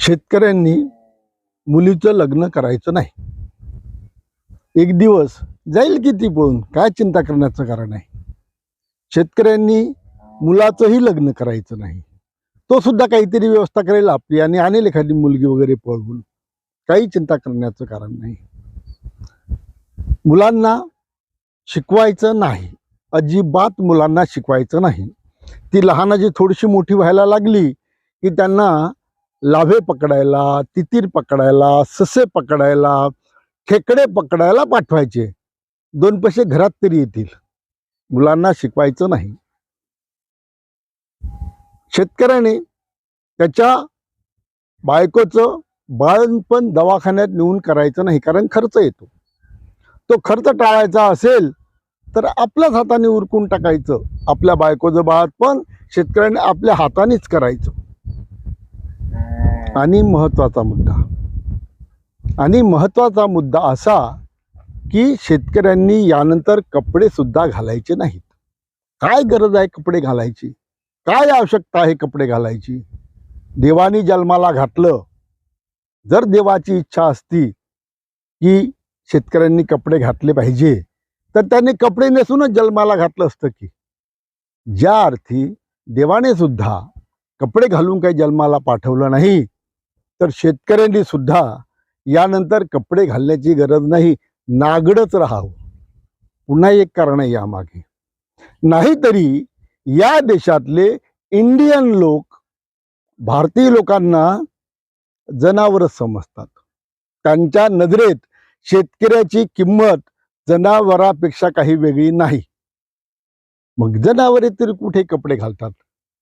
शेतकऱ्यांनी मुलीचं लग्न करायचं नाही. एक दिवस जाईल किती पळून? काय चिंता करण्याचं कारण आहे? शेतकऱ्यांनी मुलाचंही लग्न करायचं नाही. तो सुद्धा काहीतरी व्यवस्था करेल आपली आणि आणेल एखादी मुलगी वगैरे पळवून. काही चिंता करण्याचं कारण नाही. मुलांना शिकवायचं नाही. अजिबात मुलांना शिकवायचं नाही. ती लहानाची थोडीशी मोठी व्हायला लागली की त्यांना लाभे पकडायला तितीर पकडायला ससे पकडायला खेकडे पकडायला पाठवायचे. दोन पैसे घरात तरी येतील. मुलांना शिकवायचं नाही. शेतकऱ्याने त्याच्या बायकोचं बाळणपण दवाखान्यात नेऊन करायचं नाही कारण खर्च येतो. तो खर्च टाळायचा असेल तर आपल्याच हाताने उरकून टाकायचं. आपल्या बायकोचं बाळपण शेतकऱ्याने आपल्या हातानेच करायचं. आणि महत्त्वाचा मुद्दा. आणि महत्त्वाचा मुद्दा असा की शेतकऱ्यांनी यानंतर कपडे सुद्धा घालायचे नाहीत. काय गरज आहे कपडे घालायची? काय आवश्यकता आहे कपडे घालायची? देवानी जन्माला घातलं. जर देवाची इच्छा असती की शेतकऱ्यांनी कपडे घातले पाहिजे तर त्यांनी कपडे नेसूनच जन्माला घातलं असतं की. ज्या अर्थी देवाने सुद्धा कपडे घालून काही जन्माला पाठवलं नाही तर शेतकऱ्यांनी सुद्धा यानंतर कपडे घालण्याची गरज नाही. नागडच राहावं. पुन्हा एक कारण आहे यामागे. नाहीतरी या देशातले इंडियन लोक भारतीय लोकांना जनावरच समजतात. त्यांच्या नजरेत शेतकऱ्याची किंमत जनावरापेक्षा काही वेगळी नाही. मग जनावरे तरी कुठे कपडे घालतात?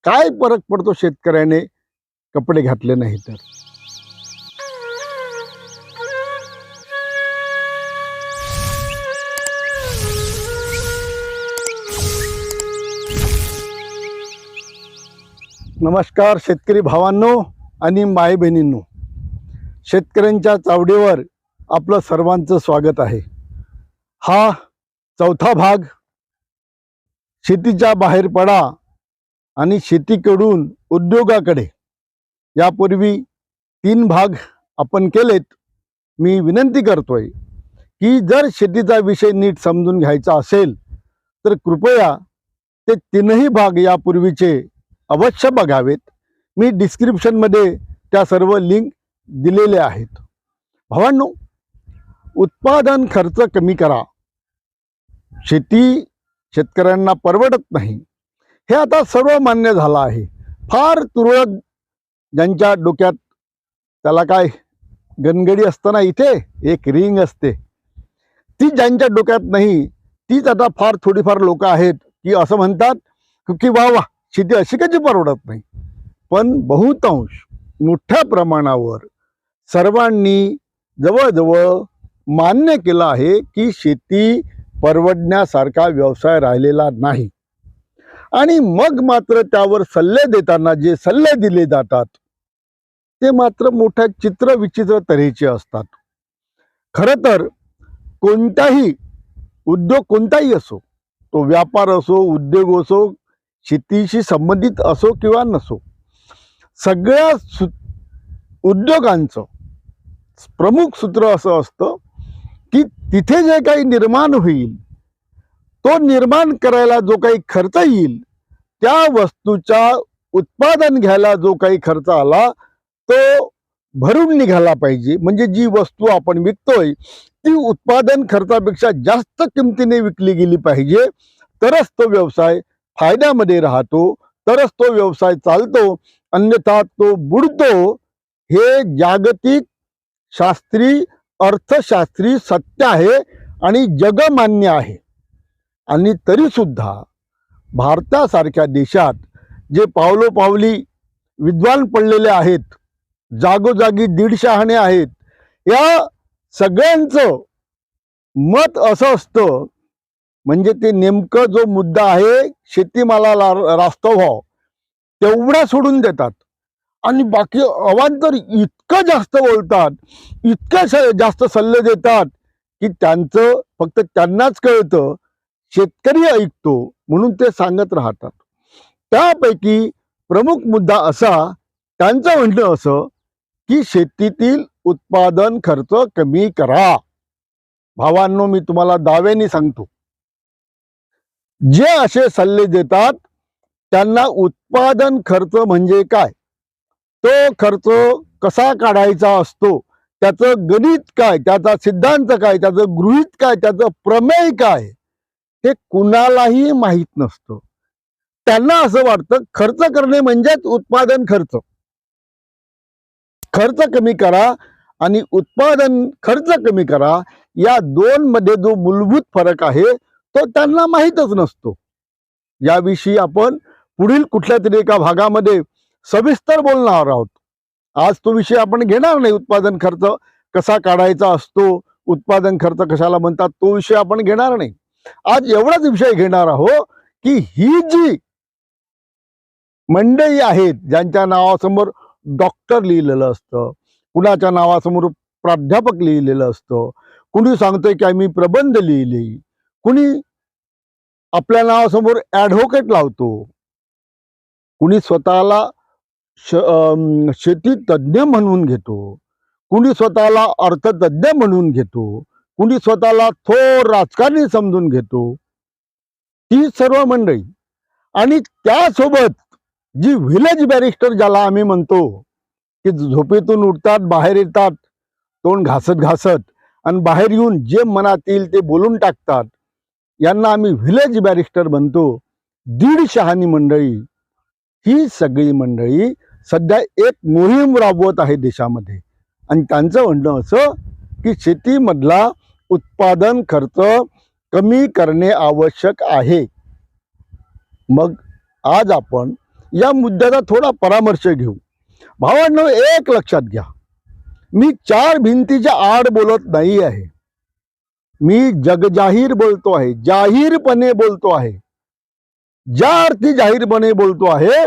काय फरक पडतो शेतकऱ्याने कपडे घातले नाही तर? नमस्कार शेतकरी भावांनो आणि माय बहिणींनो. शेतकऱ्यांच्या चावडीवर आपलं सर्वांचं स्वागत आहे. हा चौथा भाग शेतीच्या बाहेर पडा आणि शेतीकडून उद्योगाकडे. यापूर्वी तीन भाग आपण केलेत. मी विनंती करतोय की जर शेतीचा विषय नीट समजून घ्यायचा असेल तर कृपया ते तीनही भाग यापूर्वीचे अवश्य बघावेत. मी डिस्क्रिप्शनमध्ये त्या सर्व लिंक दिलेले आहेत. भावांनो उत्पादन खर्च कमी करा. शेती शेतकऱ्यांना परवडत नाही. हे आता सर्व मान्य झालं आहे. फार तुरळक ज्यांच्या डोक्यात त्याला काय गणगडी असताना इथे एक रिंग असते. ती ज्यांच्या डोक्यात नाही तीच आता फार थोडीफार लोक आहेत की असं म्हणतात की वा वा शेती अशी कशी परवडत नाही. पण बहुतांश मोठ्या प्रमाणावर सर्वांनी जवळजवळ मान्य केलं आहे की शेती परवडण्यासारखा व्यवसाय राहिलेला नाही. आणि मग मात्र त्यावर सल्ले देताना जे सल्ले दिले जातात ते मात्र मोठ्या चित्र विचित्र तऱ्हेचे असतात. खरं तर कोणताही उद्योग कोणताही असो तो व्यापार असो उद्योग असो शेतीशी संबंधित असो किंवा नसो सगळ्या सु उद्योगांचं प्रमुख सूत्र असं असतं की तिथे जे काही निर्माण होईल तो निर्माण करायला जो काही खर्च येईल त्या वस्तूच्या उत्पादन घ्यायला जो काही खर्च आला तो भरून निघाला पाहिजे. म्हणजे जी वस्तू आपण विकतोय ती उत्पादन खर्चापेक्षा जास्त किमतीने विकली गेली पाहिजे. तरच तो व्यवसाय फायद्यामध्ये राहतो तरच तो व्यवसाय चालतो अन्यथा तो बुडतो. हे जागतिक शास्त्री अर्थशास्त्री सत्य आहे आणि जगमान्य आहे. आणि तरीसुद्धा भारतासारख्या देशात जे पावलोपावली विद्वान पडलेले आहेत जागोजागी दीडशहाणे आहेत या सगळ्यांचं मत असं असतं म्हणजे ते नेमकं जो मुद्दा आहे शेतीमालाला रास्तव भाव तेवढा सोडून देतात. आणि बाकी अवांतर इतकं जास्त बोलतात इतकं स- जास्त सल्ले देतात की त्यांचं फक्त त्यांनाच कळतं शेतकरी ऐकतो म्हणून ते सांगत राहतात. त्यापैकी प्रमुख मुद्दा असा त्यांचं म्हणणं असं की शेतीतील उत्पादन खर्च कमी करा. भावांनो मी तुम्हाला दाव्याने सांगतो. जे असे सल्ले देतात त्यांना उत्पादन खर्च म्हणजे काय? तो खर्च कसा काढायचा असतो? त्याचं गणित काय? त्याचा सिद्धांत काय? त्याचं गृहित काय? त्याचं प्रमेय काय? हे कुणालाही माहीत नसतं. त्यांना असं वाटतं खर्च करणे म्हणजेच उत्पादन खर्च. खर्च कमी करा आणि उत्पादन खर्च कमी करा या दोन मध्ये जो मूलभूत फरक आहे तो त्यांना माहीतच नसतो. याविषयी आपण पुढील कुठल्या तरी एका भागामध्ये सविस्तर बोलणार आहोत. आज तो विषय आपण घेणार नाही उत्पादन खर्च कसा काढायचा असतो उत्पादन खर्च कशाला म्हणतात तो विषय आपण घेणार नाही. आज एवढाच विषय घेणार आहोत की ही जी मंडळी आहेत ज्यांच्या नावासमोर डॉक्टर लिहिलेलं असतं कुणाच्या नावासमोर प्राध्यापक लिहिलेलं असतं कुणी सांगतोय की आम्ही प्रबंध लिहिले कुणी आपल्या नावासमोर ॲडव्होकेट लावतो कुणी स्वतःला श अं, शेती तज्ज्ञ म्हणून घेतो कुणी स्वतःला अर्थतज्ज्ञ म्हणून घेतो कुणी स्वतःला थोर राजकारणी समजून घेतो ती सर्व मंडळी. आणि त्यासोबत जी व्हिलेज बॅरिस्टर ज्याला आम्ही म्हणतो की झोपेतून उठतात बाहेर येतात तोंड घासत घासत आणि बाहेर येऊन जे मनात येईल ते बोलून टाकतात यांना आम्ही व्हिलेज बॅरिस्टर म्हणतो दीड शहाणी मंडळी. ही सगळी मंडळी सध्या एक मोहीम राबवत आहे देशामध्ये. आणि त्यांचं म्हणणं असं की शेतीमधला उत्पादन खर्च कमी करणे आवश्यक आहे. मग आज आपण या मुद्द्याचा थोडा परामर्श घेऊ. भावांनो एक लक्षात घ्या. मी चार भिंतीच्या आड बोलत नाही आहे मी जगजाहीर बोलतो आहे जाहीरपणे बोलतो आहे. ज्या अर्थी जाहीरपणे बोलतो आहे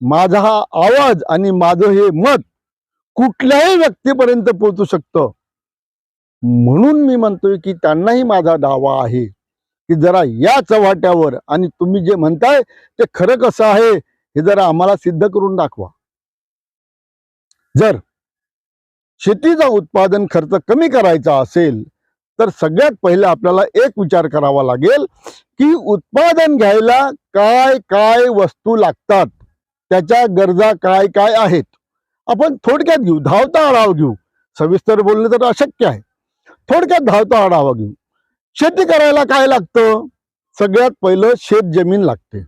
माझा हा आवाज आणि माझं हे मत कुठल्याही व्यक्तीपर्यंत पोहोचू शकतं. म्हणून मी म्हणतोय की त्यांनाही माझा दावा आहे की जरा या चव्हाट्यावर आणि तुम्ही जे म्हणताय ते खरं कसं आहे हे जरा आम्हाला सिद्ध करून दाखवा. जर शेतीचा उत्पादन खर्च कमी करायचा असेल तर सगळ्यात पहिले आपल्याला एक विचार करावा लागेल की उत्पादन घ्यायला काय काय वस्तू लागतात? त्याच्या गरजा काय काय आहेत? आपण थोडक्यात घेऊ. धावता आढावा घेऊ. सविस्तर बोलणे तर अशक्य आहे. थोडक्यात धावता आढावा घेऊ. शेती करायला काय लागतं? सगळ्यात पहिलं शेत जमीन लागते.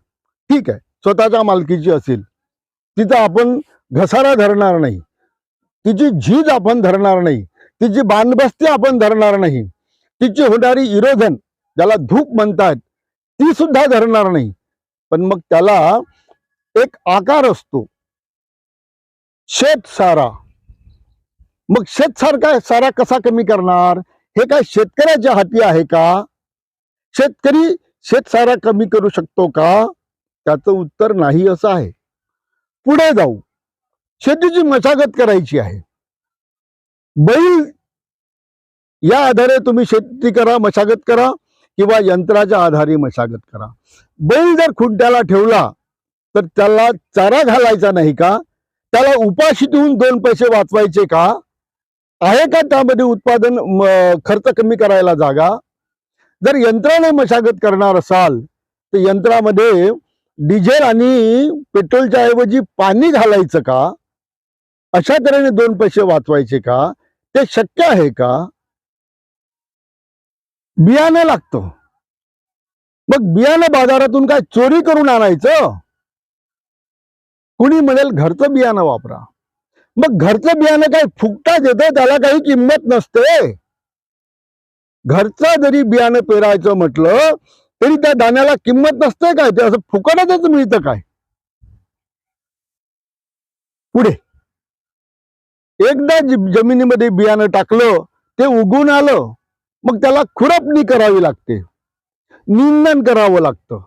ठीक आहे. स्वतःच्या मालकीची असेल. तिचा आपण घसारा धरणार नाही. तिची झीज आपण धरणार नाही. तिची बांधबस्ती आपण धरणार नाही. तिची होणारी इरोधन ज्याला धूप म्हणतात ती सुद्धा धरणार नाही. पण मग त्याला एक आकार असतो. शेत सारा. मग शेत सारखा सारा कसा कमी करणार? हे काय शेतकऱ्याच्या हाती आहे का? शेतकरी शेत सारा कमी करू शकतो का? त्याचं उत्तर नाही असं आहे. पुढे जाऊ. शेतीची मशागत करायची आहे. बैल या आधारे तुम्ही शेती करा मशागत करा किंवा यंत्राच्या आधारे मशागत करा. बैल जर खुंट्याला ठेवला तर त्याला चारा घालायचा नाही का? त्याला उपाशी देऊन दोन पैसे वाचवायचे का? आहे का त्यामध्ये उत्पादन खर्च कमी करायला जागा? जर यंत्राने मशागत करणार असाल तर यंत्रामध्ये डिझेल आणि पेट्रोलच्या ऐवजी पाणी घालायचं का? अशा तऱ्हेने दोन पैसे वाचवायचे का? ते शक्य आहे का? बियाणं लागतं. मग बियाणं बाजारातून काय चोरी करून आणायचं? कुणी म्हणेल घरचं बियाणं वापरा. मग घरचं बियाणं काय फुकटाच येतं? त्याला काही किंमत नसते. घरचं जरी बियाणं पेरायचं म्हटलं तरी त्या दाण्याला किंमत नसते काय? ते असं फुकटातच मिळतं काय? पुढे. एकदा जमिनीमध्ये बियाणं टाकलं ते उगून आलं. मग त्याला खुरपणी करावी लागते. निंदन करावं लागतं.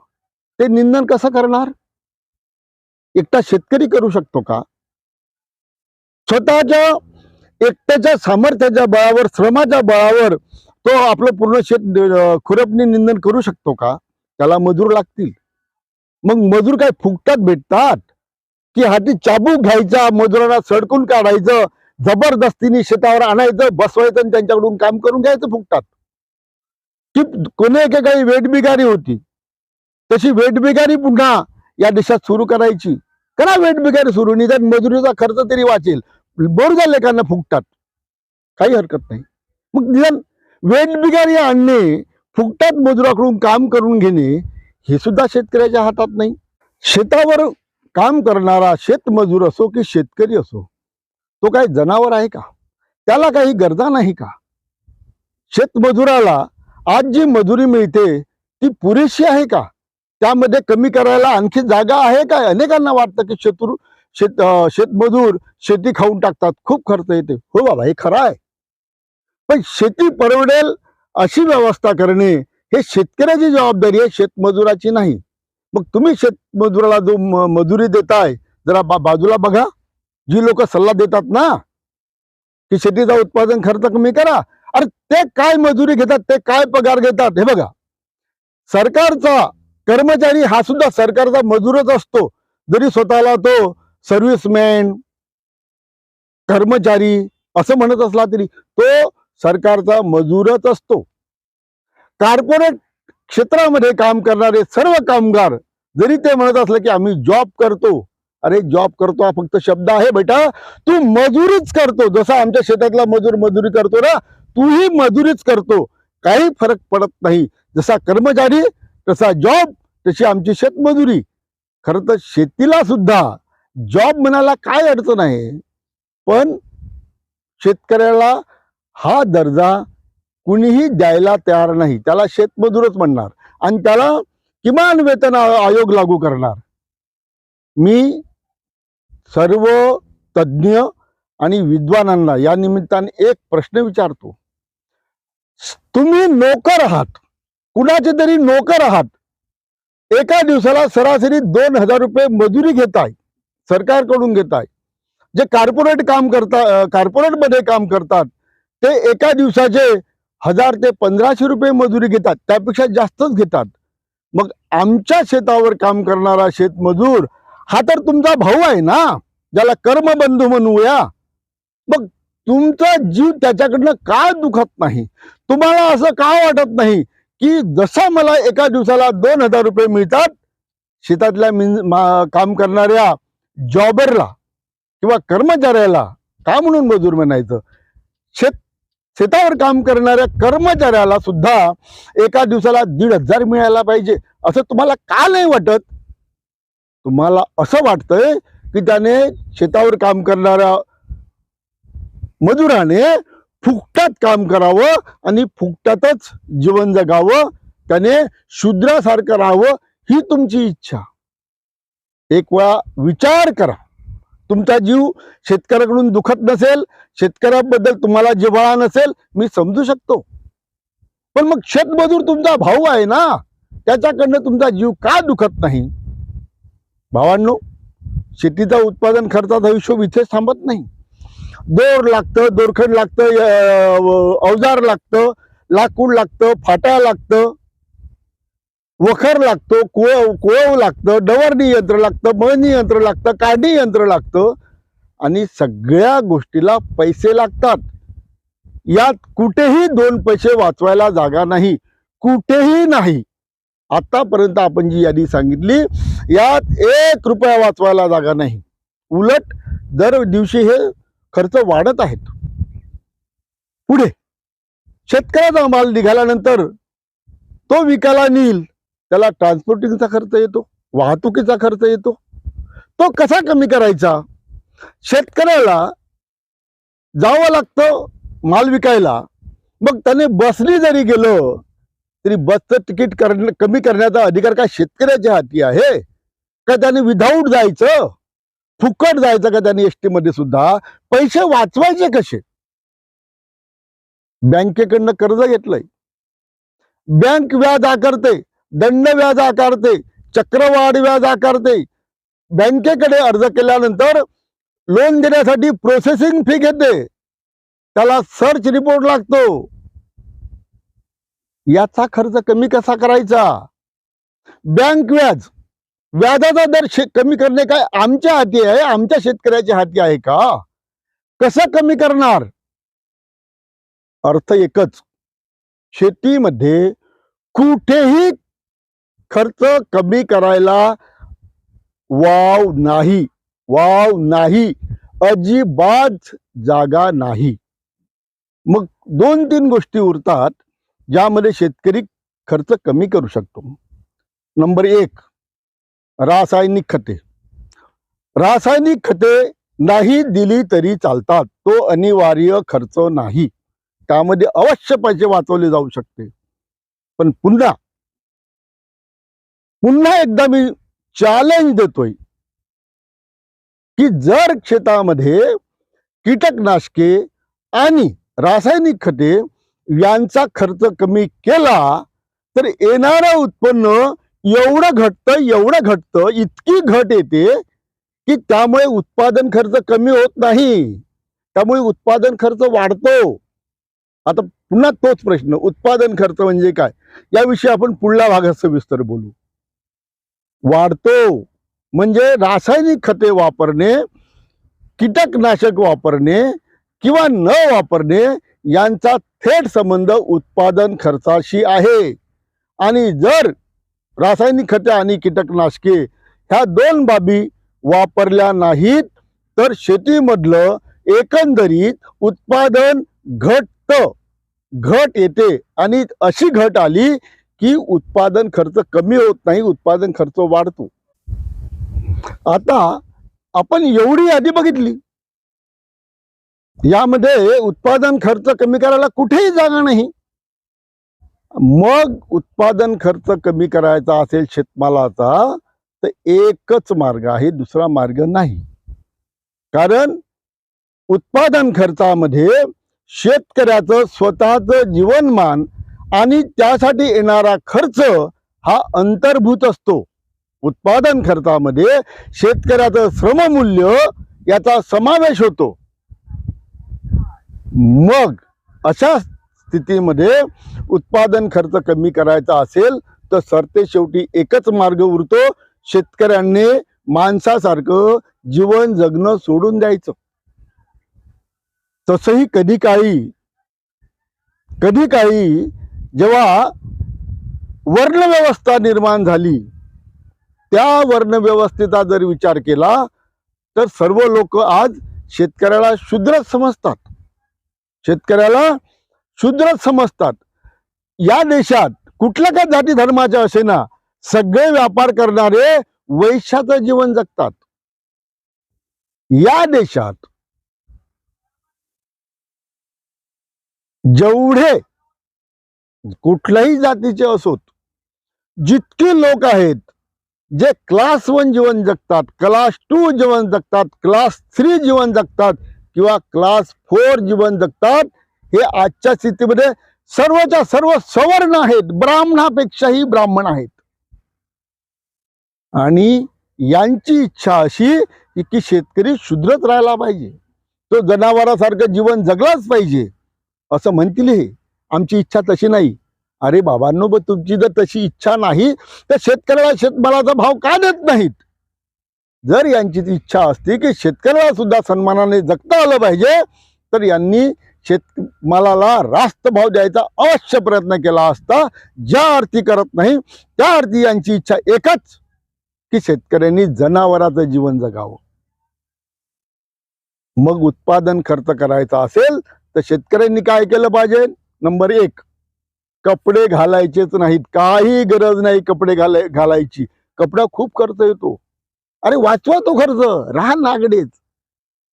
ते निंदन कसं करणार? एकटा शेतकरी करू शकतो का? स्वतःच्या एकट्याच्या सामर्थ्याच्या बळावर श्रमाच्या बळावर तो आपलं पूर्ण शेत खुरपणी निंदन करू शकतो का? त्याला मजूर लागतील. मग मजूर काय फुकटात भेटतात? की हाती चाबूक घ्यायचा मजुरांना सडकून काढायचं जबरदस्तीने शेतावर आणायचं बसवायचं आणि त्यांच्याकडून काम करून घ्यायचं फुकटात. की कोणी एकेकाळी वेटबिगारी होती. तशी वेटबिगारी पुन्हा या देशात सुरू करायची. करा वेटबिगारी सुरू निदान मजुरीचा खर्च तरी वाचेल. बोर झाले लेखांना फुकटात. काही हरकत नाही. मग निदान वेटबिगारी आणणे फुकटात मजुराकडून काम करून घेणे हे सुद्धा शेतकऱ्याच्या हातात नाही. शेतावर काम करणारा शेतमजूर असो की शेतकरी असो तो काही जनावर आहे का? त्याला काही गरजा नाही का? शेतमजुराला आज जी मजुरी मिळते ती पुरेशी आहे का? त्यामध्ये कमी करायला आणखी जागा आहे का? अनेकांना वाटतं की शेतूर शेत शेतमजूर शेती खाऊन टाकतात. खूप खर्च येते. हो बाबा हे खरं आहे. पण शेती परवडेल अशी व्यवस्था करणे हे शेतकऱ्याची जबाबदारी आहे शेतमजुराची नाही. मग तुम्ही शेतमजुराला जो म- मजुरी देताय जरा बा बाजूला बघा. जी लोक सल्ला देतात ना की शेतीचा उत्पादन खर्च कमी करा. अरे ते काय मजुरी घेतात ते काय पगार घेतात हे बघा. सरकारचा कर्मचारी हा सुद्धा सरकारचा मजूरच असतो. जरी स्वतःला तो सर्व्हिसमॅन कर्मचारी असं म्हणत असला तरी तो सरकारचा मजूरच असतो. कार्पोरेट क्षेत्रामध्ये काम करणारे सर्व कामगार जरी ते म्हणत असले की आम्ही जॉब करतो अरे जॉब करतो हा फक्त शब्द आहे बेटा. तू मजुरीच करतो. जसा आमच्या शेतातला मजूर मजुरी करतो ना तूही मजुरीच करतो. काही फरक पडत नाही. जसा कर्मचारी तसा जॉब तशी आमची शेतमजुरी. खरं तर शेतीला सुद्धा जॉब म्हणायला काय अडचण आहे? पण शेतकऱ्याला हा दर्जा कुणीही द्यायला तयार नाही. त्याला शेतमजूरच म्हणणार. आणि त्याला किमान वेतन आयोग लागू करणार. मी सर्व तज्ज्ञ आणि विद्वानांना या निमित्ताने एक प्रश्न विचारतो. तुम्ही नोकर आहात. कुणाचे तरी नोकर आहात. एका दिवसाला सरासरी दोन हजार रुपये मजुरी घेताय. सरकारकडून घेताय. जे कार्पोरेट काम करता कार्पोरेटमध्ये काम करतात ते एका दिवसाचे हजार ते पंधराशे रुपये मजुरी घेतात. त्यापेक्षा जास्तच घेतात. मग आमच्या शेतावर काम करणारा शेतमजूर हा तर तुमचा भाऊ आहे ना ज्याला कर्मबंधू म्हणूया. मग तुमचा जीव त्याच्याकडनं का दुखत नाही? तुम्हाला असं का वाटत नाही की जसा मला एका दिवसाला दोन हजार रुपये मिळतात शेतातल्या मिन- मा- काम करणाऱ्या जॉबरला किंवा कर्मचाऱ्याला का म्हणून मजूर म्हणायचं? शेत शेतावर काम करणाऱ्या कर्मचाऱ्याला सुद्धा एका दिवसाला दीड हजार मिळायला पाहिजे असं तुम्हाला का नाही वाटत? तुम्हाला असं वाटतंय की त्याने शेतावर काम करणाऱ्या मजुराने फुकटात काम करावं आणि फुकटातच जीवन जगावं त्याने शूद्रासारखं राहावं ही तुमची इच्छा. एक वेळा विचार करा. तुमचा जीव शेतकऱ्याकडून दुखत नसेल शेतकऱ्याबद्दल तुम्हाला जिव्हाळा नसेल मी समजू शकतो. पण मग शेतमजूर तुमचा भाऊ आहे ना त्याच्याकडनं तुमचा जीव का दुखत नाही? भावांनो शेतीचा उत्पादन खर्चाचा हिशोब इथेच थांबत नाही. दोर लागतं दोरखंड लागतं अवजार लागतं लाकूड लागतं फाटा लागतं वखर लागतो कुळ कुळव लागतं डवरणी यंत्र लागतं मळणी यंत्र लागतं काढणी यंत्र लागतं आणि सगळ्या गोष्टीला पैसे लागतात. यात कुठेही दोन पैसे वाचवायला जागा नाही. कुठेही नाही. आतापर्यंत आपण जी यादी सांगितली यात एक रुपया वाचवायला जागा नाही. उलट दर दिवशी हे खर्च वाढत आहेत. पुढे शेतकऱ्याचा माल निघाल्यानंतर तो विकायला नेईल त्याला ट्रान्सपोर्टिंगचा खर्च येतो वाहतुकीचा खर्च येतो. तो कसा कमी करायचा? शेतकऱ्याला जावं लागतं माल विकायला. मग त्याने बसने जरी गेलं तरी बसचं तिकीट करण कमी करण्याचा अधिकार काय शेतकऱ्याच्या हाती आहे? का त्याने विदाऊट जायचं? फुकट जायचं का त्याने एसटी मध्ये सुद्धा? पैसे वाचवायचे कसे? बँकेकडनं कर्ज घेतलंय. बँक व्याज आकारते दंड व्याज आकारते चक्रवाढ व्याज आकारते. बँकेकडे अर्ज केल्यानंतर लोन देण्यासाठी प्रोसेसिंग फी घेते. त्याला सर्च रिपोर्ट लागतो. याचा खर्च कमी कसा करायचा? बँक व्याज व्याजाचा दर शे कमी करणे काय आमच्या हाती आहे? आमच्या शेतकऱ्याच्या हाती आहे का? कसं कमी करणार? अर्थ एकच. शेतीमध्ये कुठेही खर्च कमी करायला वाव नाही. वाव नाही. अजिबात जागा नाही. मग दोन तीन गोष्टी उरतात. ज्यामध्ये शेतकरी खर्च कमी करू शकतो. नंबर एक रासायनिक खते. रासायनिक खते नाही दिली तरी चालतात. तो अनिवार्य खर्च नाही. त्यामध्ये अवश्य पैसे वाचवले जाऊ शकते. पण पुन्हा पुन्हा एकदा मी चॅलेंज देतोय की जर शेतामध्ये कीटकनाशके आणि रासायनिक खते यांचा खर्च कमी केला तर येणारं उत्पन्न एवढं घटतं एवढं घटतं इतकी घट येते की त्यामुळे उत्पादन खर्च कमी होत नाही. त्यामुळे उत्पादन खर्च वाढतो. आता पुन्हा तोच प्रश्न उत्पादन खर्च म्हणजे काय? याविषयी आपण पुढल्या भागात सविस्तर बोलू. वाढतो म्हणजे रासायनिक खते वापरणे कीटकनाशक वापरणे किंवा न वापरणे यांचा थेट संबंध उत्पादन खर्चाशी आहे. आणि जर रासायनिक खते आणि कीटकनाशके ह्या दोन बाबी वापरल्या नाहीत तर शेतीमधलं एकंदरीत उत्पादन घटत घट येते. आणि अशी घट आली की उत्पादन खर्च कमी होत नाही उत्पादन खर्च वाढतो. आता आपण एवढी यादी बघितली. यामध्ये उत्पादन खर्च कमी करायला कुठेही जागा नाही. मग उत्पादन खर्च कमी करायचा असेल शेतमालाचा तर एकच मार्ग आहे दुसरा मार्ग नाही. कारण उत्पादन खर्चामध्ये शेतकऱ्याचं स्वतःचं जीवनमान आणि त्यासाठी येणारा खर्च हा अंतर्भूत असतो. उत्पादन खर्चामध्ये शेतकऱ्याचं श्रममूल्य याचा समावेश होतो. मग अशा स्थितीमध्ये उत्पादन खर्च कमी करायचा असेल तर सरते शेवटी एकच मार्ग उरतो शेतकऱ्यांनी माणसासारखं जीवन जगणं सोडून द्यायचं. तसंही कधी काळी कधी काळी जेव्हा वर्णव्यवस्था निर्माण झाली त्या वर्णव्यवस्थेचा जर विचार केला तर सर्व लोक आज शेतकऱ्याला शूद्रच समजतात. शेतकऱ्याला शूद्रच समजतात. या देशात कुठल्या काय जाती धर्माच्या असेना सगळे व्यापार करणारे वैश्याचं जीवन जगतात. या देशात जेवढे कुठल्याही जातीचे असोत जितके लोक आहेत जे क्लास वन जीवन जगतात क्लास टू जीवन जगतात क्लास थ्री जीवन जगतात किंवा क्लास फोर जीवन जगतात हे आजच्या स्थितीमध्ये सर्वच्या सर्व सवर्ण आहेत. ब्राह्मणापेक्षाही ब्राह्मण आहेत. आणि यांची इच्छा अशी की- शेतकरी शुद्रच राहायला पाहिजे. तो जनावरासारखं जीवन जगलाच पाहिजे असं म्हणतील हे. आमची इच्छा तशी नाही. अरे बाबांनो तुमची जर तशी इच्छा नाही तर शेतकऱ्याला शेतमालाचा भाव का देत नाहीत? जर यांची ती इच्छा असती की शेतकऱ्याला सुद्धा सन्मानाने जगता आलं पाहिजे तर यांनी शेतमालाला रास्त भाव द्यायचा अवश्य प्रयत्न केला असता ज्या अर्थी करत नाही त्या अर्थी यांची इच्छा एकच की शेतकऱ्यांनी जनावराचं जीवन जगावं. मग उत्पादन खर्च करायचा असेल तर शेतकऱ्यांनी काय केलं पाहिजे? नंबर एक कपडे घालायचेच नाहीत. काही गरज नाही कपडे घालाय घालायची. कपडा खूप खर्च येतो. अरे वाचवा तो खर्च. राहा नागडेच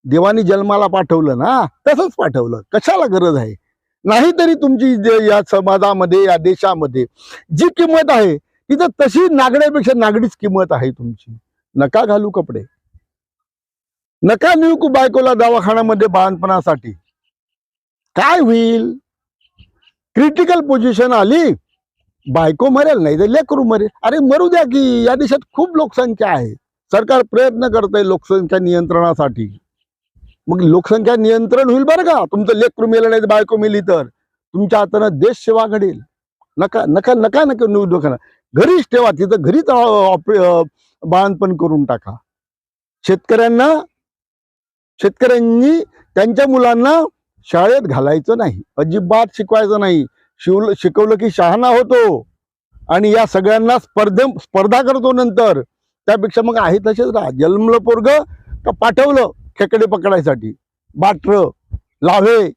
देवानी जन्माला पाठवलं ना तसंच पाठवलं. कशाला गरज आहे? नाहीतरी तुमची या समाजामध्ये या देशामध्ये जी किंमत आहे तिथं तशी नागड्यापेक्षा नागडीच किंमत आहे तुमची. नका घालू कपडे. नका नेऊ बायकोला दवाखान्यामध्ये बाळणपणासाठी काय होईल? क्रिटिकल पोझिशन आली. बायको मरेल नाही तर लेकरू मरेल. अरे मरू द्या की या देशात खूप लोकसंख्या आहे. सरकार प्रयत्न करत आहे लोकसंख्या नियंत्रणासाठी. मग लोकसंख्या नियंत्रण होईल बरं का? तुमचं लेकरू मेलं नाही बायको मेली तर. तुमच्या हातानं देश सेवा घडेल. नका नका नका नका नेऊ घरीच ठेवा तिथं घरीच बाळणपण करून टाका. शेतकऱ्यांना शेतकऱ्यांनी त्यांच्या मुलांना शाळेत घालायचं नाही. अजिबात शिकवायचं नाही. शिवलं शिकवलं की शहाणा होतो. आणि या सगळ्यांना स्पर्धे स्पर्धा करतो नंतर. त्यापेक्षा मग आहे तसेच राहा. जन्मलं पोरग का पाठवलं खेकडे पकडायसाठी? बाटर लावे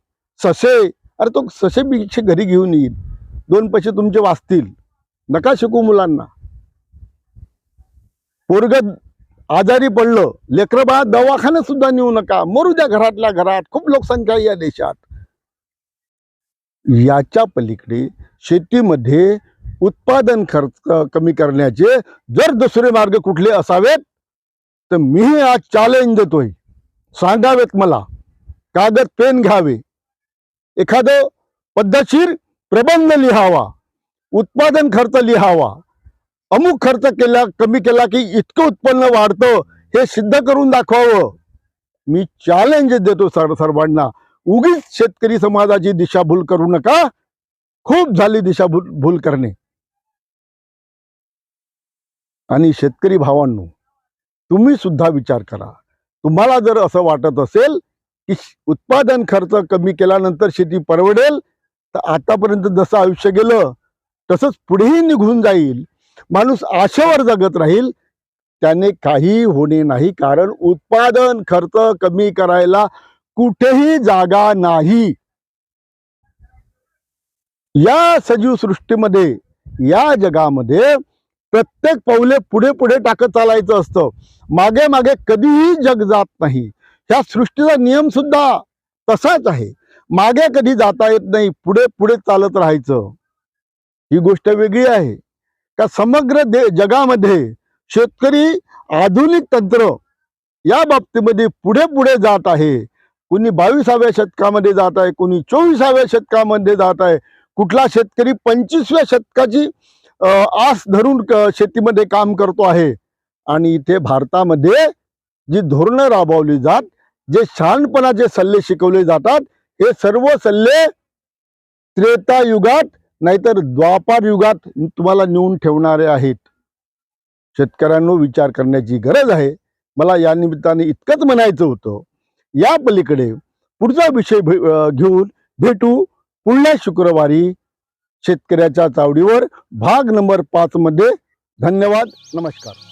ससे. अरे तो ससे पिक्षे घरी घेऊन येईल. दोन पैसे तुमचे वाचतील. नका शिकू मुलांना. पोरग आजारी पडलं लेकरं बाळा दवाखान्यात सुद्धा नेऊ नका. मरू द्या घरातल्या घरात. खूप लोकसंख्या या देशात. याच्या पलीकडे शेतीमध्ये उत्पादन खर्च कमी करण्याचे जर दुसरे मार्ग कुठले असावेत तर मी आज चॅलेंज देतोय. सांगावेत मला. कागद पेन घ्यावे. एखादं पद्धतशीर प्रबंध लिहावा. उत्पादन खर्च लिहावा. अमुक खर्च केला कमी केला की इतकं उत्पन्न वाढतं हे सिद्ध करून दाखवावं. मी चॅलेंज देतो सर सर्वांना. उगीच शेतकरी समाजाची दिशाभूल करू नका. खूप झाली दिशाभूल भूल करणे. आणि शेतकरी भावांनो तुम्ही सुद्धा विचार करा. तुम्हाला जर असं वाटत असेल की उत्पादन खर्च कमी केल्यानंतर शेती परवडेल तर आतापर्यंत जसं आयुष्य गेलं तसंच पुढेही निघून जाईल. माणूस आशेवर जगत राहील. त्याने काही होणे नाही कारण उत्पादन खर्च कमी करायला कुठेही जागा नाही. या सजीव सृष्टीमध्ये या जगामध्ये प्रत्येक पाऊले पुढे पुढे टाकत चालायचं असतं. मागे मागे कधीही जग जात नाही. ह्या सृष्टीचा नियम सुद्धा तसाच आहे. मागे कधी जाता येत नाही पुढे पुढे चालत राहायचं. ही गोष्ट वेगळी आहे. का समग्र दे जगामध्ये शेतकरी आधुनिक तंत्र या बाबतीमध्ये पुढे पुढे जात आहे. कुणी बावीसाव्या शतकामध्ये जात आहे कुणी चोवीसाव्या शतकामध्ये जात आहे. कुठला शेतकरी पंचवीसव्या शतकाची आस धरून क- शेतीमध्ये काम करतो आहे. आणि इथे भारतामध्ये जी धोरणं राबवली जात जे शहाणपणाचे सल्ले शिकवले जातात हे सर्व सल्ले त्रेता युगात नाहीतर द्वापार युगात तुम्हाला नेऊन ठेवणारे आहेत. शेतकऱ्यांनो विचार करण्याची गरज आहे. मला या निमित्ताने इतकंच म्हणायचं होतं. या पलीकडे पुढचा विषय भे- घेऊन भेटू पुढल्या शुक्रवारी. शेतकऱ्याच्या चावडीवर भाग नंबर पाच मध्ये धन्यवाद नमस्कार.